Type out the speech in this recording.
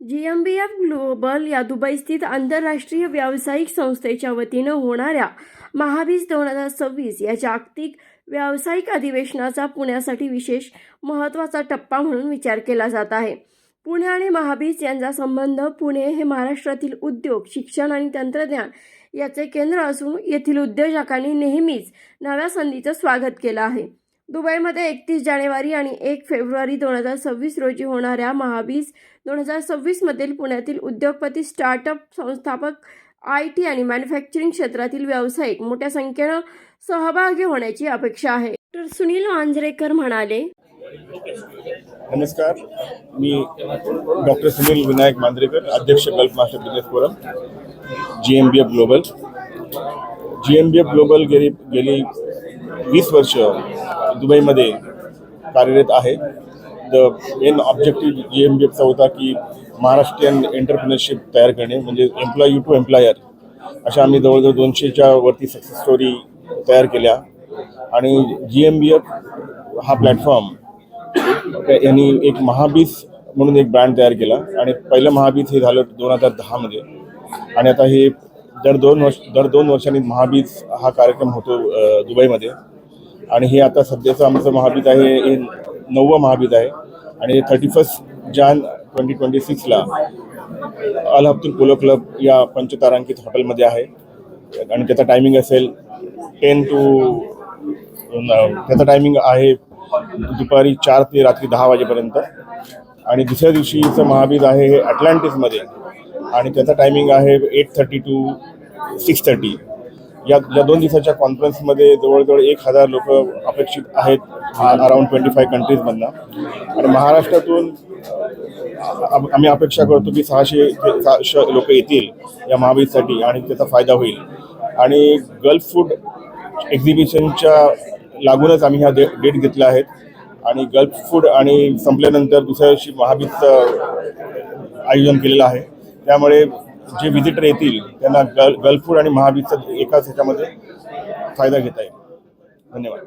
G M B F global या दुबईस्थित आंतरराष्ट्रीय व्यावसायिक संस्थेच्या वतीनं होणाऱ्या महावीस दोन हजार सव्वीस या जागतिक व्यावसायिक अधिवेशनाचा पुण्यासाठी विशेष महत्त्वाचा टप्पा म्हणून विचार केला जात आहे. पुणे आणि महाबीज यांचा संबंध पुणे हे महाराष्ट्रातील उद्योग शिक्षण आणि तंत्रज्ञान याचे केंद्र असून येथील उद्योजकांनी नेहमीच नव्या संधीचं स्वागत केलं आहे. दुबईमध्ये एकतीस जानेवारी आणि एक फेब्रुवारी दोन हजार सव्वीस रोजी होणाऱ्या महाबीज दोन हजार सव्वीसमधील पुण्यातील उद्योगपती स्टार्टअप संस्थापक आय टी आणि मॅन्युफॅक्चरिंग क्षेत्रातील व्यावसायिक मोठ्या संख्येनं सहभागी होण्याची अपेक्षा आहे. डॉक्टर सुनील मांजरेकर म्हणाले नमस्कार. मी डॉक्टर सुनील विनायक मांजरेकर अध्यक्ष gulf master business forum G M B F global. G M B F global गेली गेली वीस वर्ष दुबईमध्ये कार्यरत आहे. The main objective G M B एफचा होता की महाराष्ट्रीयन एंटरप्रिनरशिप तयार करणे म्हणजे एम्प्लॉई टू एम्प्लॉयर अशा आम्ही जवळजवळ दोनशेच्या वरती सक्सेस स्टोरी तयार केल्या. आणि जी एम बी एफ हा प्लॅटफॉर्म यांनी एक महाबीज म्हणून एक ब्रँड तयार केला. आणि पहिलं महाबीज हे झालं दोन हजार दहामध्ये. आणि आता हे दर दोन वर्ष दर दोन वर्षांनी महाबीज हा कार्यक्रम होतो दुबईमध्ये. आणि हे आता सध्याचं आमचं महाबीज आहे हे नववं महाबीज आहे. आणि thirty first Jan twenty twenty सिक्सला Al Habtoor polo club या पंचतारांकित हॉटेलमध्ये आहे. आणि त्याचा टायमिंग असेल टेन टू त्याचा टायमिंग आहे दुपारी चार ते रात्री दहा वाजेपर्यंत. आणि दुसऱ्या दिवशीचं महाबीज आहे हे अटलांटिसमध्ये आणि त्याचा टायमिंग आहे eight thirty to six thirty या या दोन दिवसाच्या कॉन्फरन्समध्ये जवळजवळ एक हजार लोक अपेक्षित आहेत अराउंड ट्वेंटी फाय कंट्रीजमधनं आणि महाराष्ट्रातून आम्ही अपेक्षा करतो की सहाशे सहाशे लोक येतील या महावीरसाठी आणि त्याचा फायदा होईल. आणि गल्फ फूड एक्झिबिशनच्या लागूनच आम्ही ह्या डे डेट घेतल्या आहेत आणि गल्फ फूड आणि संपल्यानंतर दुसऱ्या दिवशी महाबीजचं आयोजन केलेलं आहे. त्यामुळे जे व्हिजिटर येतील त्यांना गल गल्फ फूड आणि महाबीजचा एकाच ह्याच्यामध्ये फायदा घेता येईल. धन्यवाद.